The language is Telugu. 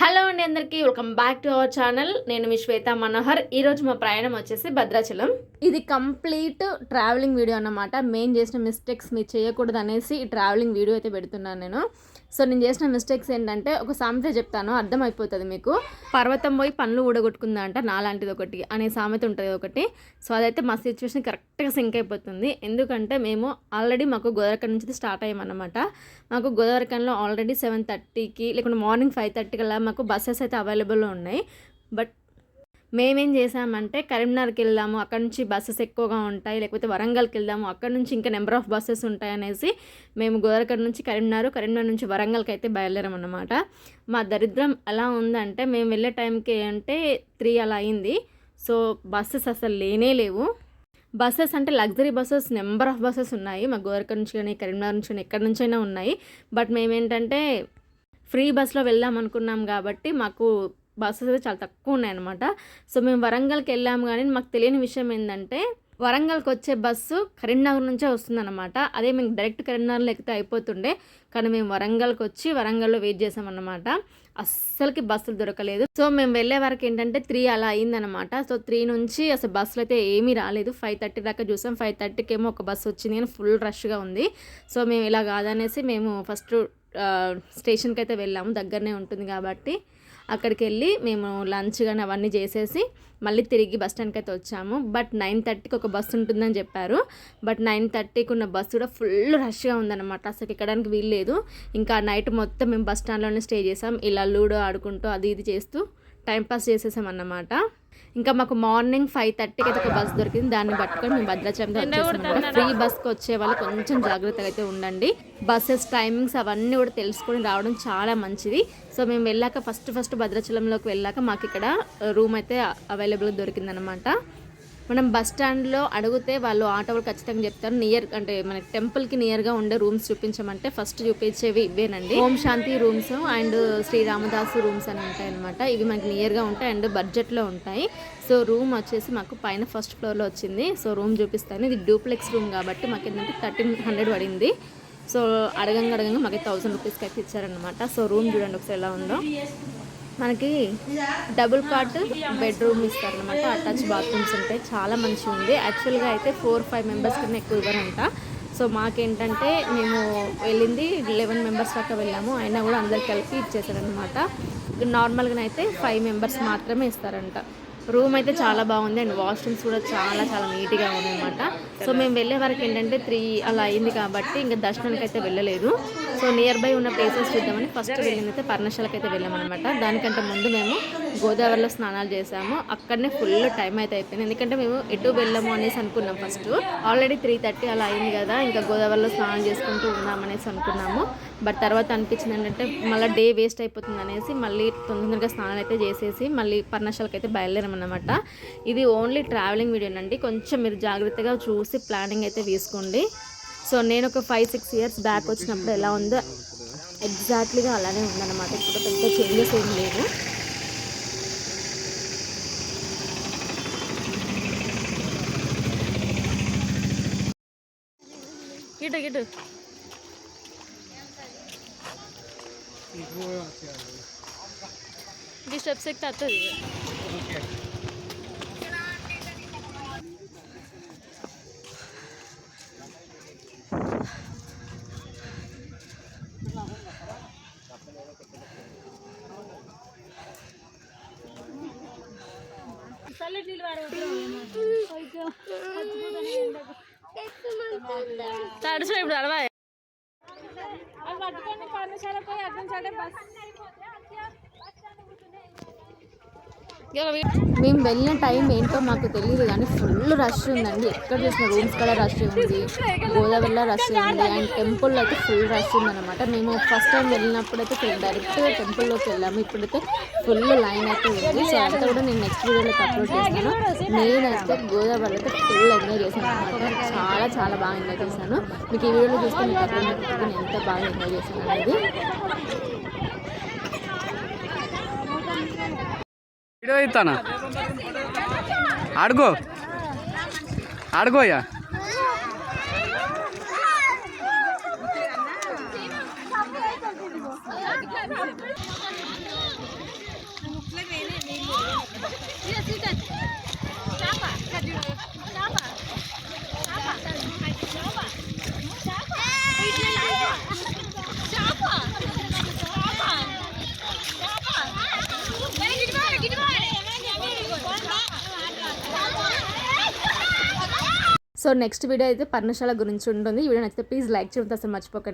హలో అండి అందరికీ welcome back to our channel. నేను మీ శ్వేత మనోహర్. ఈరోజు మా ప్రయాణం వచ్చేసి భద్రాచలం. ఇది కంప్లీట్ ట్రావెలింగ్ వీడియో అన్నమాట. మెయిన్ చేసిన మిస్టేక్స్ మీరు చేయకూడదు అనేసి ఈ ట్రావెలింగ్ వీడియో అయితే పెడుతున్నాను నేను. సో నేను చేసిన మిస్టేక్స్ ఏంటంటే ఒక సామెత చెప్తాను అర్థమైపోతుంది మీకు. పర్వతం పోయి పనులు ఊడగొట్టుకుందంట నాలాంటిది ఒకటి అనే సామెత ఉంటుంది ఒకటి. సో అదైతే మా సిచ్యువేషన్ కరెక్ట్గా సింక్ అయిపోతుంది. ఎందుకంటే మేము ఆల్రెడీ మాకు గోదావరికన్ నుంచి స్టార్ట్ అయ్యామన్నమాట. మాకు గోదావరికన్లో ఆల్రెడీ సెవెన్ థర్టీకి లేకుంటే మార్నింగ్ ఫైవ్ థర్టీ కల్లా మాకు బస్సెస్ అయితే అవైలబుల్లో ఉన్నాయి. బట్ మేమేం చేసామంటే కరీంనగర్కి వెళ్దాము అక్కడ నుంచి బస్సెస్ ఎక్కువగా ఉంటాయి లేకపోతే వరంగల్కి వెళ్దాము అక్కడ నుంచి ఇంకా నెంబర్ ఆఫ్ బస్సెస్ ఉంటాయి అనేసి మేము గోదావరి నుంచి కరీంనగర్ కరీంనగర్ నుంచి వరంగల్కి అయితే బయలుదేరాం అనమాట మా దరిద్రం ఎలా ఉందంటే మేము వెళ్ళే టైంకి అంటే త్రీ అలా అయింది. సో బస్సెస్ అసలు లేనే లేవు. బస్సెస్ అంటే luxury buses number of buses ఉన్నాయి. మా గోరక నుంచి కానీ కరీంనగర్ నుంచి కానీ ఎక్కడి నుంచైనా ఉన్నాయి. బట్ మేమేంటంటే ఫ్రీ బస్లో వెళ్దాం అనుకున్నాం కాబట్టి మాకు బస్సెస్ అయితే చాలా తక్కువ ఉన్నాయన్నమాట సో మేము వరంగల్కి వెళ్ళాము కానీ మాకు తెలియని విషయం ఏంటంటే వరంగల్కి వచ్చే బస్సు కరీంనగర్ నుంచే వస్తుందన్నమాట. అదే మేము డైరెక్ట్ కరీంనగర్లో ఎక్కితే అయిపోతుండే కానీ మేము వరంగల్కి వచ్చి వరంగల్లో వెయిట్ చేసామన్నమాట. అస్సలకి బస్సులు దొరకలేదు. సో మేము వెళ్ళే వరకు ఏంటంటే త్రీ అలా అయిందనమాట సో త్రీ నుంచి అసలు బస్సులు అయితే ఏమీ రాలేదు. ఫైవ్ థర్టీ దాకా చూసాం. ఫైవ్ థర్టీకి ఏమో ఒక బస్సు వచ్చింది కానీ ఫుల్ రష్గా ఉంది. సో మేము ఇలా కాదనేసి మేము ఫస్ట్ స్టేషన్కి అయితే వెళ్ళాము. దగ్గరనే ఉంటుంది కాబట్టి. అక్కడికి వెళ్ళి మేము లంచ్ కానీ అవన్నీ చేసేసి మళ్ళీ తిరిగి బస్ స్టాండ్కి అయితే వచ్చాము. బట్ నైన్ థర్టీకి ఒక బస్సు ఉంటుందని చెప్పారు. బట్ నైన్ థర్టీకి ఉన్న బస్సు కూడా ఫుల్ రష్గా ఉందన్నమాట. అసలు ఎక్కడానికి వీల్లేదు ఇంకా నైట్ మొత్తం మేము బస్ స్టాండ్లోనే స్టే చేసాం. ఇలా లూడో ఆడుకుంటూ అది ఇది చేస్తూ టైంపాస్ చేసేసాం అన్నమాట ఇంకా మాకు మార్నింగ్ ఫైవ్ థర్టీకి అయితే ఒక బస్ దొరికింది. దాన్ని పట్టుకొని మేము భద్రాచలం వచ్చేసాం ఫ్రీ బస్కి వచ్చే వాళ్ళు కొంచెం జాగ్రత్తగా అయితే ఉండండి. బస్సెస్ టైమింగ్స్ అవన్నీ కూడా తెలుసుకొని రావడం చాలా మంచిది. సో మేము వెళ్ళాక ఫస్ట్ ఫస్ట్ భద్రాచలంలోకి వెళ్ళాక మాకు ఇక్కడ రూమ్ అయితే అవైలబుల్గా దొరికిందనమాట. మనం బస్ స్టాండ్లో అడిగితే వాళ్ళు ఆటో వాళ్ళు ఖచ్చితంగా చెప్తారు. నియర్ అంటే మనకి టెంపుల్కి నియర్గా ఉండే రూమ్స్ చూపించమంటే ఫస్ట్ చూపించేవి ఇవేనండి Om Shanti rooms and Shri Ramadasu rooms అని ఉంటాయి అనమాట ఇవి మనకి నియర్గా ఉంటాయి అండ్ బడ్జెట్లో ఉంటాయి. సో రూమ్ వచ్చేసి మాకు పైన ఫస్ట్ ఫ్లోర్లో వచ్చింది. సో రూమ్ చూపిస్తాను. ఇది డూప్లెక్స్ రూమ్ కాబట్టి మాకు ఏంటంటే థర్టీన్ హండ్రెడ్ పడింది. సో అడగంగా అడగంగా మాకు థౌసండ్ రూపీస్కి అయితే ఇచ్చారనమాట సో రూమ్ చూడండి ఒకసారి ఎలా ఉందో. మనకి డబుల్ కాట్ బెడ్రూమ్ ఇస్తారు అనమాట అటాచ్ బాత్రూమ్స్ ఉంటాయి. చాలా మంచిగా ఉంది. యాక్చువల్గా అయితే ఫోర్ ఫైవ్ మెంబర్స్ కన్నా ఎక్కువ ఇవ్వరంట. సో మాకేంటంటే మేము వెళ్ళింది లెవెన్ మెంబర్స్ దాకా వెళ్ళాము. అయినా కూడా అందరికి కలిపి ఇచ్చేసారనమాట నార్మల్గా అయితే ఫైవ్ మెంబర్స్ మాత్రమే ఇస్తారంట. రూమ్ అయితే చాలా బాగుంది అండ్ వాష్రూమ్స్ కూడా చాలా చాలా నీట్గా ఉన్నాయన్నమాట. సో మేము వెళ్ళే వరకు ఏంటంటే త్రీ అలా అయింది కాబట్టి ఇంకా దర్శనానికి అయితే వెళ్ళలేదు. సో నియర్ బై ఉన్న ప్లేసెస్ చూద్దామని ఫస్ట్ వెళ్ళిందైతే పర్ణశాలకు అయితే వెళ్ళామన్నమాట. దానికంటే ముందు మేము గోదావరిలో స్నానాలు చేసాము అక్కడనే ఫుల్ టైం అయితే అయిపోయింది. ఎందుకంటే మేము ఎటు వెళ్ళాము అనేసి అనుకున్నాం ఫస్ట్ ఆల్రెడీ త్రీ థర్టీ అలా అయింది కదా ఇంకా గోదావరిలో స్నానం చేసుకుంటూ ఉన్నాం అనేసి అనుకున్నాము. బట్ తర్వాత అనిపించింది ఏంటంటే మళ్ళీ డే వేస్ట్ అయిపోతుంది అనేసి మళ్ళీ తొందరగా స్నానాలు అయితే చేసేసి మళ్ళీ పర్ణశాలకు అయితే బయలుదేరామన్నమాట. ఇది ఓన్లీ ట్రావెలింగ్ వీడియోనండి కొంచెం మీరు జాగ్రత్తగా చూసి ప్లానింగ్ అయితే తీసుకోండి సో నేను ఒక ఫైవ్ సిక్స్ ఇయర్స్ బ్యాక్ వచ్చినప్పుడు ఎలా ఉందో ఎగ్జాక్ట్లీగా అలానే ఉందన్నమాట. ఇప్పుడు పెద్ద చేంజెస్ ఏం లేవు. గిటు గిటు. ఈ స్టెప్స్ ఎక్కితే వస్తుంది తడుచు ఇప్పుడు అడవా అది పట్టుకొని పర్ణశాల పోయి అటు నుంచి అంటే బస్ మేము వెళ్ళిన టైం ఏంటో మాకు తెలియదు కానీ ఫుల్ రష్ ఉందండి. ఎక్కడ చూసిన రూమ్స్ కూడా రష్ ఉంది గోదావరిలో రష్ ఉంది అండ్ టెంపుల్లో అయితే ఫుల్ రష్ ఉందన్నమాట. మేము ఫస్ట్ టైం వెళ్ళినప్పుడు అయితే డైరెక్ట్గా టెంపుల్లోకి వెళ్ళాము. ఇప్పుడైతే ఫుల్ లైన్ అయితే ఉంది. సో అంతా కూడా నేను నెక్స్ట్ వీడియోలో అప్లోడ్ చేస్తాను. నేనైతే గోదావరిలో అయితే ఫుల్ ఎంజాయ్ చేశాను అనమాట చాలా చాలా బాగా ఎంజాయ్ చేశాను. మీకు ఈ వీడియోలో చూస్తే మీకు అర్థమైపోతుంది నేను ఎంత బాగా ఎంజాయ్ చేశాను అనేది. వీడియో ఇస్తానా ఆడుకో. ఆడుకోయా సో నెక్స్ట్ వీడియో అయితే పర్ణశాల గురించి ఉంటుంది. ఈ వీడియో నచ్చితే ప్లీజ్ లైక్ చేయడం. అసలు మర్చిపోకండి.